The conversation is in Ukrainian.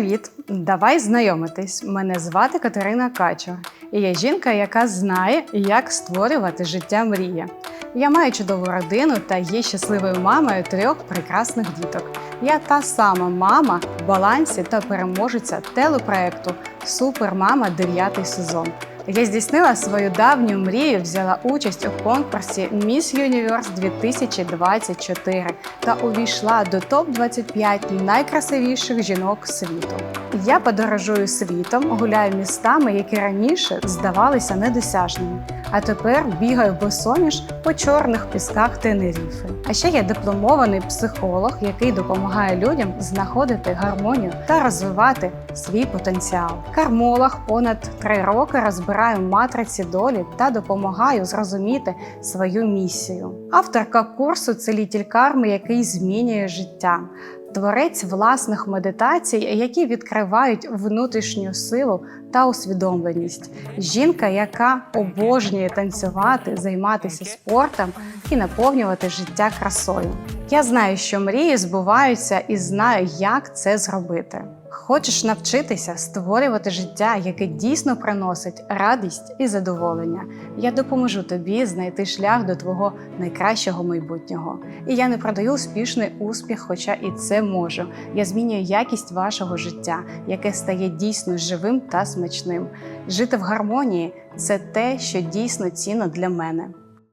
Привіт! Давай знайомитись. Мене звати Катерина Качо. І я жінка, яка знає, як створювати життя мрія. Я маю чудову родину та є щасливою мамою трьох прекрасних діток. Я та сама мама в балансі та переможеця телепроекту Супермама 9 сезон. Я здійснила свою давню мрію, взяла участь у конкурсі Міс Юніверс 2024 та увійшла до топ-25 найкрасивіших жінок світу. Я подорожую світом, гуляю містами, які раніше здавалися недосяжними. А тепер бігаю босоніж по чорних пісках Тенеріфи. А ще я дипломований психолог, який допомагає людям знаходити гармонію та розвивати свій потенціал. Кармолог понад три роки розбираю матриці долі та допомагаю зрозуміти свою місію. Авторка курсу Целітель карми, який змінює життя. Творець власних медитацій, які відкривають внутрішню силу та усвідомленість. Жінка, яка обожнює танцювати, займатися спортом і наповнювати життя красою. Я знаю, що мрії збуваються і знаю, як це зробити. Хочеш навчитися створювати життя, яке дійсно приносить радість і задоволення. Я допоможу тобі знайти шлях до твого найкращого майбутнього. І я не продаю успішний успіх, хоча і це можу. Я змінюю якість вашого життя, яке стає дійсно живим та смачним. Жити в гармонії це те, що дійсно цінно для мене.